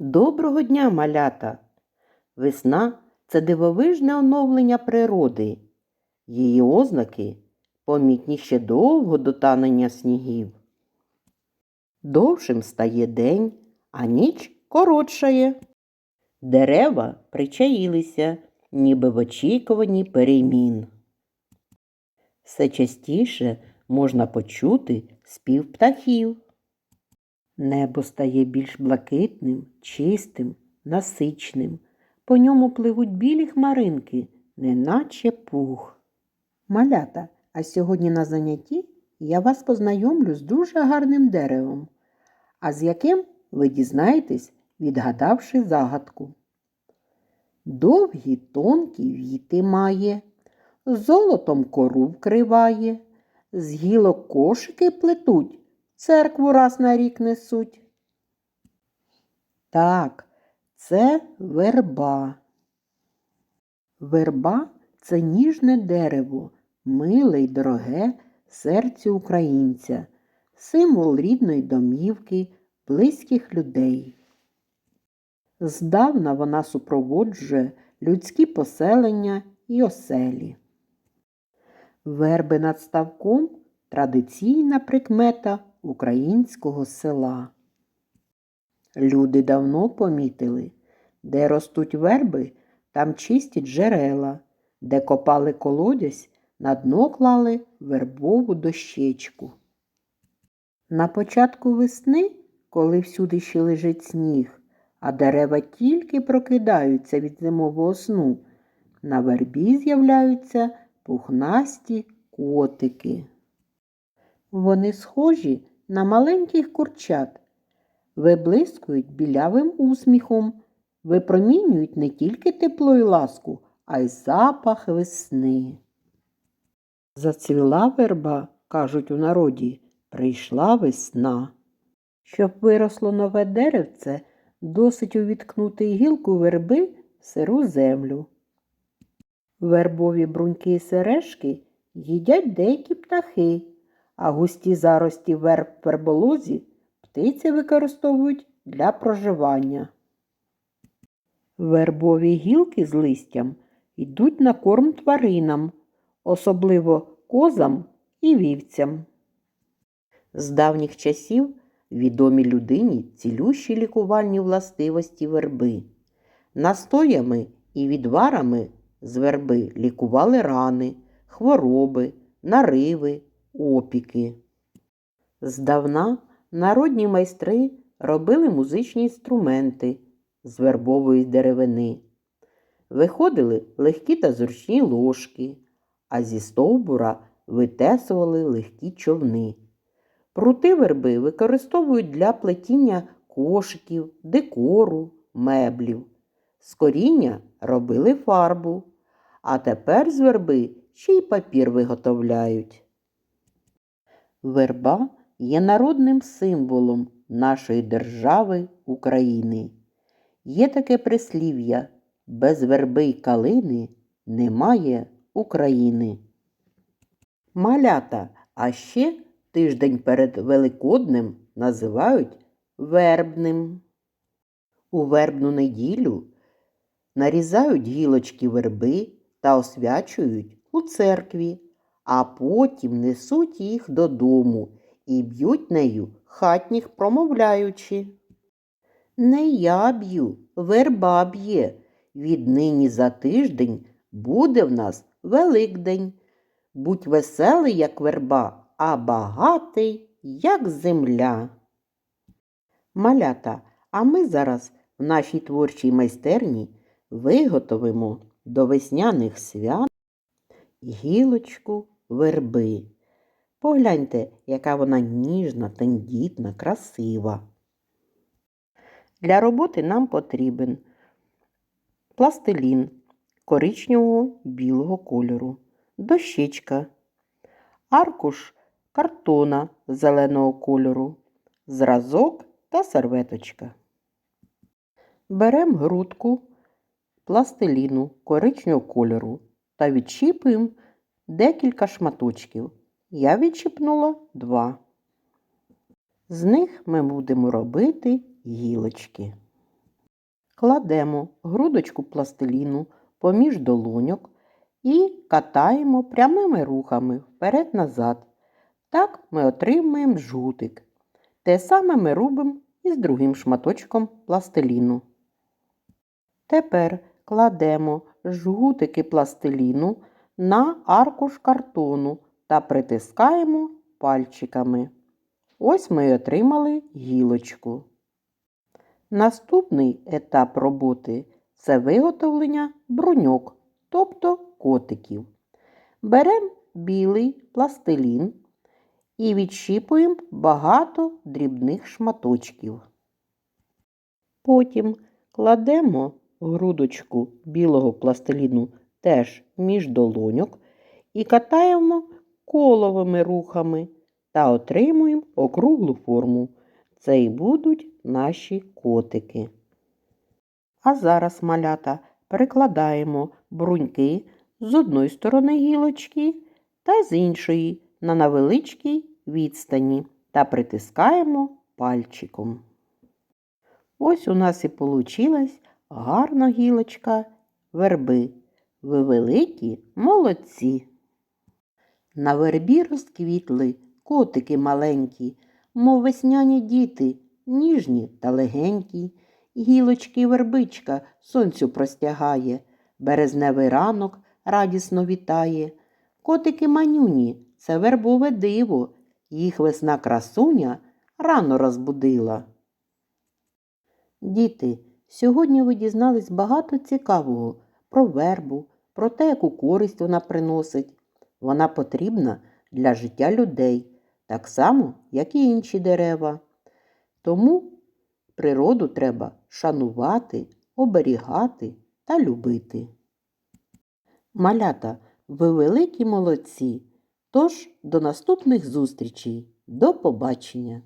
Доброго дня, малята! Весна це дивовижне оновлення природи. Її ознаки помітні ще довго до танення снігів. Довшим стає день, а ніч коротшає. Дерева причаїлися, ніби в очікуванні перемін. Все частіше можна почути спів птахів. Небо стає більш блакитним, чистим, насичним. По ньому пливуть білі хмаринки, неначе пух. Малята, а сьогодні на занятті я вас познайомлю з дуже гарним деревом, а з яким ви дізнаєтесь, відгадавши загадку. Довгі тонкі віти має, золотом кору вкриває, з гілок кошики плетуть, церкву раз на рік несуть. Так, це верба. Верба це ніжне дерево, миле й дороге серцю українця, символ рідної домівки, близьких людей. Здавна вона супроводжує людські поселення і оселі. Верби над ставком традиційна прикмета українського села. Люди давно помітили, де ростуть верби, там чистять джерела, де копали колодязь, на дно клали вербову дощечку. На початку весни, коли всюди ще лежить сніг, а дерева тільки прокидаються від зимового сну, на вербі з'являються пухнасті котики. Вони схожі на маленьких курчат, виблискують білявим усміхом, випромінюють не тільки тепло і ласку, а й запах весни. Зацвіла верба, кажуть у народі, прийшла весна. Щоб виросло нове деревце, досить увіткнути гілку верби в сиру землю. Вербові бруньки і сережки їдять деякі птахи, а густі зарості верб в верболозі птиці використовують для проживання. Вербові гілки з листям йдуть на корм тваринам, особливо козам і вівцям. З давніх часів відомі людині цілющі лікувальні властивості верби. Настоями і відварами з верби лікували рани, хвороби, нариви, опіки. Здавна народні майстри робили музичні інструменти з вербової деревини. Виходили легкі та зручні ложки, а зі стовбура витесували легкі човни. Прути верби використовують для плетіння кошиків, декору, меблів. З коріння робили фарбу, а тепер з верби ще й папір виготовляють. Верба є народним символом нашої держави України. Є таке прислів'я без верби й калини немає України. Малята, а ще тиждень перед Великоднем називають вербним. У вербну неділю нарізають гілочки верби та освячують у церкві, а потім несуть їх додому і б'ють нею хатніх промовляючи. Не я б'ю, верба б'є. Віднині за тиждень буде в нас Великдень. Будь веселий, як верба, а багатий, як земля. Малята, а ми зараз в нашій творчій майстерні виготовимо до весняних свят гілочку верби. Погляньте, яка вона ніжна, тендітна, красива. Для роботи нам потрібен пластилін коричневого білого кольору, дощечка, аркуш картона зеленого кольору, зразок та серветочка. Беремо грудку пластиліну коричневого кольору та відчіпуємо декілька шматочків. Я відчіпнула два. З них ми будемо робити гілочки. Кладемо грудочку пластиліну поміж долоньок і катаємо прямими рухами вперед-назад. Так ми отримуємо жгутик. Те саме ми робимо і з другим шматочком пластиліну. Тепер кладемо жгутики пластиліну на аркуш картону та притискаємо пальчиками. Ось ми й отримали гілочку. Наступний етап роботи це виготовлення бруньок, тобто котиків. Беремо білий пластилін і відщіпуємо багато дрібних шматочків. Потім кладемо грудочку білого пластиліну теж між долоньок і катаємо коловими рухами та отримуємо округлу форму. Це і будуть наші котики. А зараз, малята, перекладаємо бруньки з одної сторони гілочки та з іншої на невеличкій відстані та притискаємо пальчиком. Ось у нас і получилась гарна гілочка верби. Ви великі молодці. На вербі розквітли котики маленькі, мов весняні діти, ніжні та легенькі. Гілочки вербичка сонцю простягає, березневий ранок радісно вітає. Котики манюні, це вербове диво, їх весна красуня рано розбудила. Діти, сьогодні ви дізнались багато цікавого про вербу, про те, яку користь вона приносить. Вона потрібна для життя людей, так само, як і інші дерева. Тому природу треба шанувати, оберігати та любити. Малята, ви великі молодці. Тож до наступних зустрічей. До побачення!